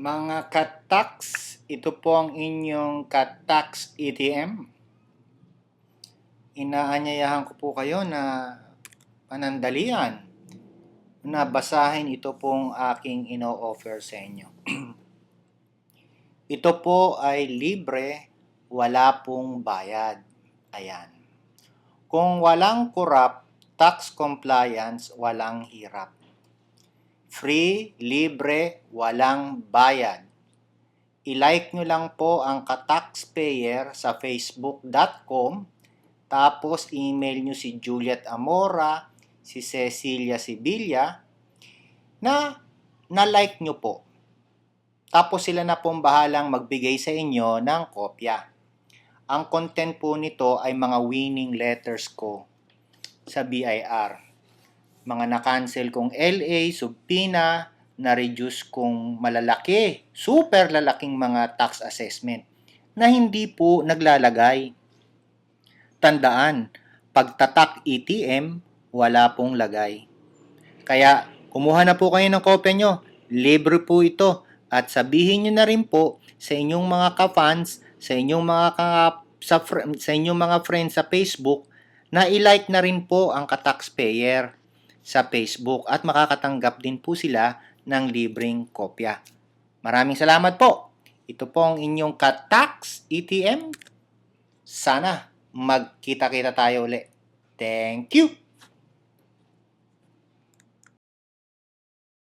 Mga katax, ito po ang inyong katax ATM. Inaanyayahan ko po kayo na panandalian na basahin ito pong aking ino-offer sa inyo. ito po ay libre, wala pong bayad. Ayan. Kung walang corrupt, tax compliance, walang hirap. Free, libre, walang bayad. I-like nyo lang po ang ka-taxpayer sa facebook.com tapos email nyo si Juliet Amora, si Cecilia Sibilla na na-like nyo po. Tapos sila na pong bahalang magbigay sa inyo ng kopya. Ang content po nito ay mga winning letters ko sa BIR mga na-cancel kong LA, subpina, na-reduce kong malalaki, super lalaking mga tax assessment na hindi po naglalagay. Tandaan, pagtatak ATM, wala pong lagay. Kaya, kumuha na po kayo ng kopya nyo. Libre po ito. At sabihin nyo na rin po sa inyong mga ka-fans, sa inyong mga ka, sa, fr- sa inyong mga friends sa Facebook, na i-like na rin po ang ka-taxpayer sa Facebook at makakatanggap din po sila ng libreng kopya. Maraming salamat po. Ito po ang inyong ka-tax ATM. Sana magkita-kita tayo uli. Thank you!